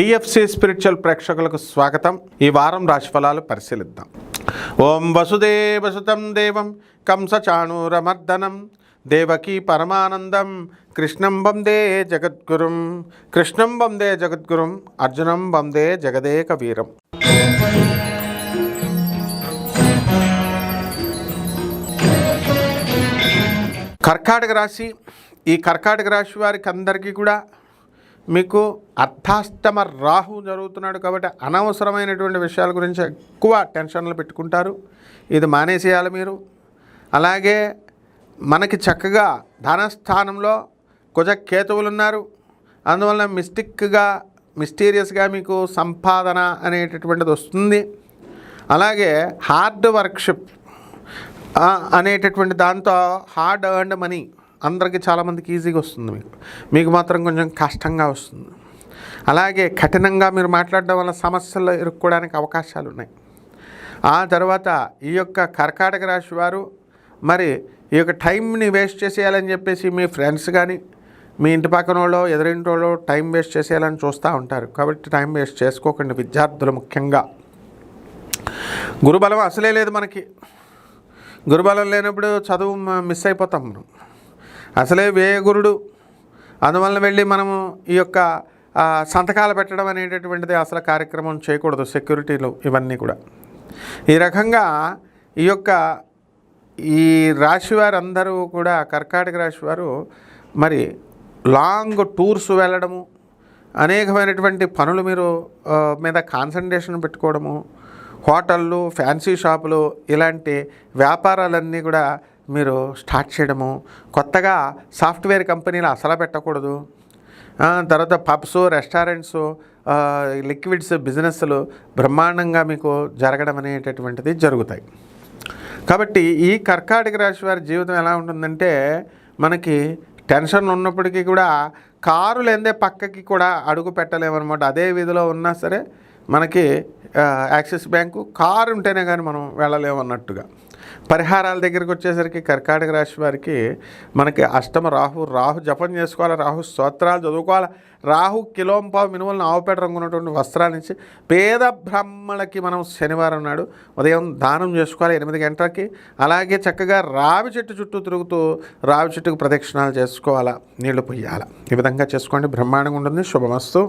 TFC spiritual ప్రేక్షకులకు స్వాగతం. ఈ వారం రాశిఫలాలు పరిశీలిద్దాం. ఓం వసుదేవసుతం దేవం కంసచాణూరమర్దనం దేవకీ పరమానందం కృష్ణం వందే జగద్గురుం కృష్ణం వందే జగద్గురుం అర్జునం వందే జగదేక వీరం కర్కాటక రాశి ఈ కర్కాటక రాశి వారికి అందరికీ కూడా మీకు అర్ధాష్టమ రాహు జరుగుతున్నాడు కాబట్టి అనవసరమైనటువంటి విషయాల గురించి ఎక్కువ టెన్షన్లు పెట్టుకుంటారు. ఇది మానేసేయాలి మీరు. అలాగే మనకి చక్కగా ధనస్థానంలో కుజ కేతువులు ఉన్నారు అందువలన మిస్టిక్గా మిస్టీరియస్గా మీకు సంపాదన అనేటటువంటిది వస్తుంది. అలాగే హార్డ్ వర్క్షిప్ అనేటటువంటి దాంతో హార్డ్ ఎర్న్డ్ మనీ అందరికీ చాలామందికి ఈజీగా వస్తుంది మీకు. మీకు మాత్రం కొంచెం కష్టంగా వస్తుంది. అలాగే కఠినంగా మీరు మాట్లాడడం వల్ల సమస్యలు ఇరుక్కోవడానికి అవకాశాలు ఉన్నాయి. ఆ తర్వాత ఈ యొక్క కర్కాటక రాశి వారు మరి ఈ యొక్క టైంని వేస్ట్ చేసేయాలని చెప్పేసి మీ ఫ్రెండ్స్ కానీ మీ ఇంటి పక్కన వాళ్ళు ఎదురింటి వాళ్ళు టైం వేస్ట్ చేసేయాలని చూస్తూ ఉంటారు. కాబట్టి టైం వేస్ట్ చేసుకోకండి విద్యార్థులు ముఖ్యంగా. గురుబలం అసలే లేదు మనకి. గురుబలం లేనప్పుడు చదువు మిస్ అయిపోతాం మనం. అసలే వ్యయగురుడు అందువలన వెళ్ళి మనము ఈ యొక్క సంతకాలు పెట్టడం అనేటటువంటిది అసలు కార్యక్రమం చేయకూడదు సెక్యూరిటీలు ఇవన్నీ కూడా. ఈ రకంగా ఈ యొక్క ఈ రాశి వారందరూ కూడా కర్కాటక రాశి వారు మరి లాంగ్ టూర్స్ వెళ్ళడము అనేకమైనటువంటి పనులు మీరు మీద కాన్సన్ట్రేషన్ పెట్టుకోవడము హోటళ్ళు ఫ్యాన్సీ షాపులు ఇలాంటి వ్యాపారాలన్నీ కూడా మీరు స్టార్ట్ చేయడము. కొత్తగా సాఫ్ట్వేర్ కంపెనీలు అసలు పెట్టకూడదు. తర్వాత పబ్స్ రెస్టారెంట్స్ లిక్విడ్స్ బిజినెస్లు బ్రహ్మాండంగా మీకు జరగడం అనేటటువంటిది జరుగుతాయి. కాబట్టి ఈ కర్కాటక రాశి వారి జీవితం ఎలా ఉంటుందంటే మనకి టెన్షన్ ఉన్నప్పటికీ కూడా కారు లేదే పక్కకి కూడా అడుగు పెట్టలేమన్నమాట అదే విధిలో ఉన్నా సరే మనకి యాక్సిస్ బ్యాంకు కారు ఉంటేనే కానీ మనం వెళ్ళలేము అన్నట్టుగా పరిహారాల దగ్గరికి వచ్చేసరికి కర్కాటక రాశి వారికి మనకి అష్టమ రాహు రాహు జపం చేసుకోవాలి రాహు స్తోత్రాలు చదువుకోవాలి రాహు కిలోంపావు మినుములను ఆవుపేట రంగున్నటువంటి వస్త్రాల నుంచి పేద బ్రాహ్మణులకి మనం శనివారం నాడు ఉదయం దానం చేసుకోవాలి ఎనిమిది గంటలకి. అలాగే చక్కగా రావి చెట్టు చుట్టూ తిరుగుతూ రావి చెట్టుకు ప్రదక్షిణాలు చేసుకోవాలా నీళ్ళు పొయ్యాలా. ఈ విధంగా చేసుకోండి బ్రహ్మాండంగా ఉంటుంది. శుభమస్తు.